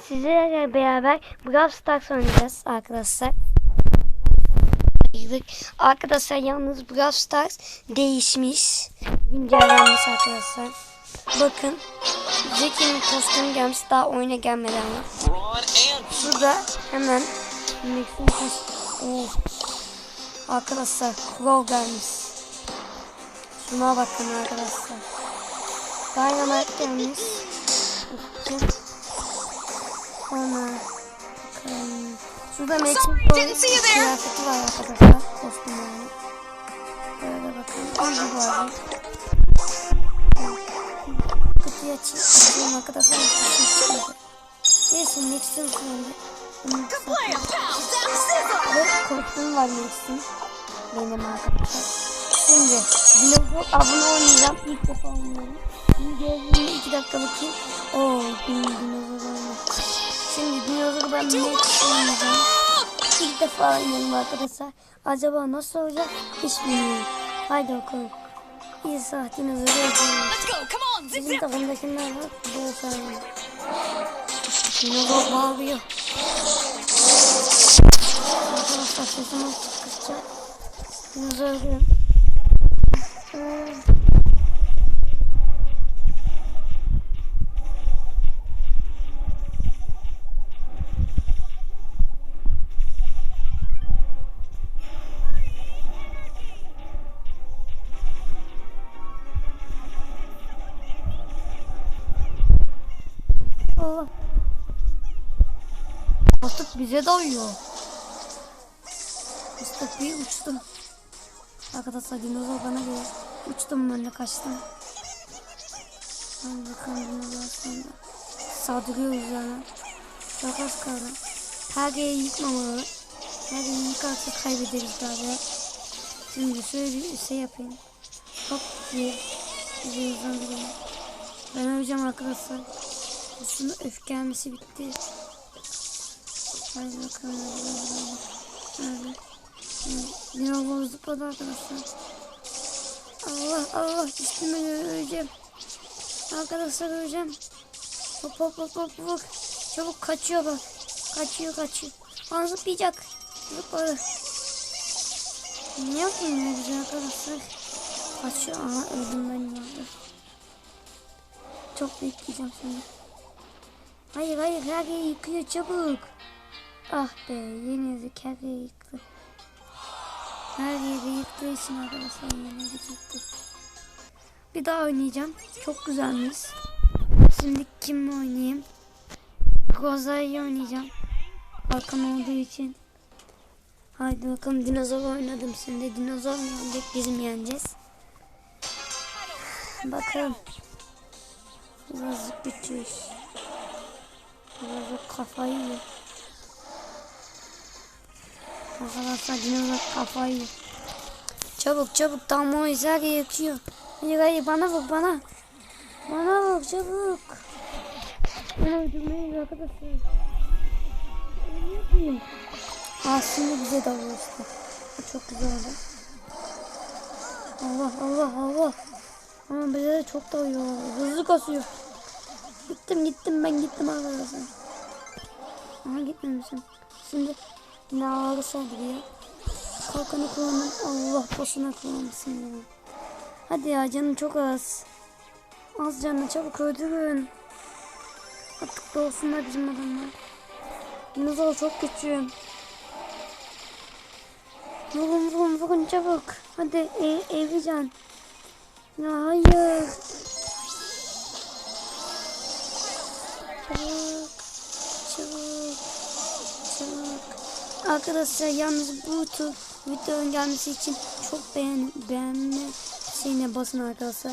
Sizlerle beraber Brawl Stars oynayacağız arkadaşlar. Arkadaşlar yalnız Brawl Stars değişmiş. Güncellenmiş arkadaşlar. Bakın. Zeki'nin kostümü gelmiş. Daha oyuna gelmedi ama. And Şurada hemen Max'in kostümü. Arkadaşlar Crow gelmiş. Şuna bakın arkadaşlar. Dynamite gelmiş. Sonra bakalım. Şurada Max'in kıyafeti var arkadaşlar. Kostüm yani. Böyle bakın. Bu. Kutuyu aç açayım arkadaşlar. Neyse Max'in ve kostüm var Max'in. Benim arkadaşlar. Şimdi dinozor abone oynayacağım. İlk defa oynuyorum. Şimdi gördüğümde iki dakika bakayım. Oo, din- dinozor. Şimdi dinozoru ben Max oynayacağım. İlk defa oynuyorum arkadaşlar. Acaba nasıl olacak hiç bilmiyorum. Haydi bakalım. Dinozoru go! Come on! Zip Bizim zip! takımdakiler var. Bu sayılır. Dinozor bağırıyor. Arkadaşlar sesimi kısacağım. Dinozor Artık bize dayıyor. İşte bir uçtum. Arkadaşlar dinozor bana geliyor. Uçtum böyle kaçtım. Hadi bakalım dinozor sonra. Saldırıyoruz yani. Çok az kaldı. Pergeyi yıkmamalı. Pergeyi yıkarsa kaybederiz galiba. Şimdi şöyle bir şey yapayım. Hop diye. Hızlandırayım. Ben öleceğim arkadaşlar. Şunun öfkelmesi bitti. Hadi bakalım. Hadi. Dinozor zıpladı arkadaşlar. Allah Allah üstüme öleceğim. Arkadaşlar öleceğim. Hop hop hop hop hop. Çabuk kaçıyor bak. Kaçıyor kaçıyor. Aa zıplayacak. Zıpladı. Ne yapayım ya güzel arkadaşlar. Kaçıyor. Aha öldüm ben ya. Çok bekleyeceğim şimdi. Hayır hayır her yeri yıkıyor çabuk. Ah be yenildik her yeri yıktı. Her yeri yıktığı için arkadaşlar yenildik yıktı. Bir daha oynayacağım. Çok güzelmiş. Şimdi kimle oynayayım? Goza'yı oynayacağım. Hakan olduğu için. Haydi bakalım dinozor oynadım şimdi. Dinozor mu yenecek biz mi yeneceğiz? Bakalım. Birazcık bitiyor. Birazcık kafayı yiyor. Arkadaşlar dinozor kafayı yiyor. Çabuk çabuk tam o izler yakıyor. Hayır hayır bana vur bana. Bana vur çabuk. Bana öldürmeyin arkadaşlar. Yapayım? Aslında bize. Bu çok güzel oldu. Allah Allah Allah. Ama bize de çok dalıyor. Hızlı kasıyor. Gittim gittim ben gittim arkadaşlar. Aha gitmemişim. Şimdi yine ağrı saldırıyor. Kalkanı kullanın. Allah boşuna kullanmışsın ya. Hadi ya canım çok az. Az canını çabuk öldürün. Artık doğsunlar bizim adamlar. Dinozor çok güçlü. Vurun vurun vurun çabuk. Hadi e Evlican. Ya hayır. Arkadaşlar yalnız bu tür videonun gelmesi için çok beğen beğenme şeyine basın arkadaşlar.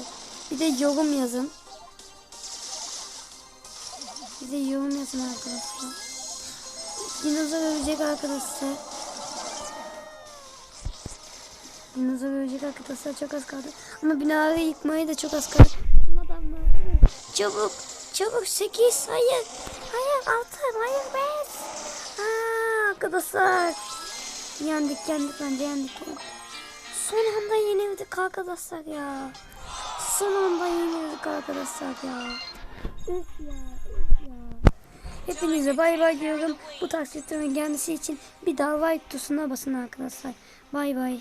Bir de yorum yazın. Bir de yorum yazın arkadaşlar. Dinozor ölecek arkadaşlar. Dinozor ölecek arkadaşlar çok az kaldı. Ama binaları yıkmaya da çok az kaldı. Çabuk. Çabuk 8 hayır. Hayır 6 hayır 5. Arkadaşlar. Yendik yendik bence yendik. Son anda yenildik arkadaşlar ya. Son anda yenildik arkadaşlar ya. Üf ya üf ya. Hepinize bay bay diyorum. Bu videoların gelmesi için bir daha like tuşuna basın arkadaşlar. Bay bay.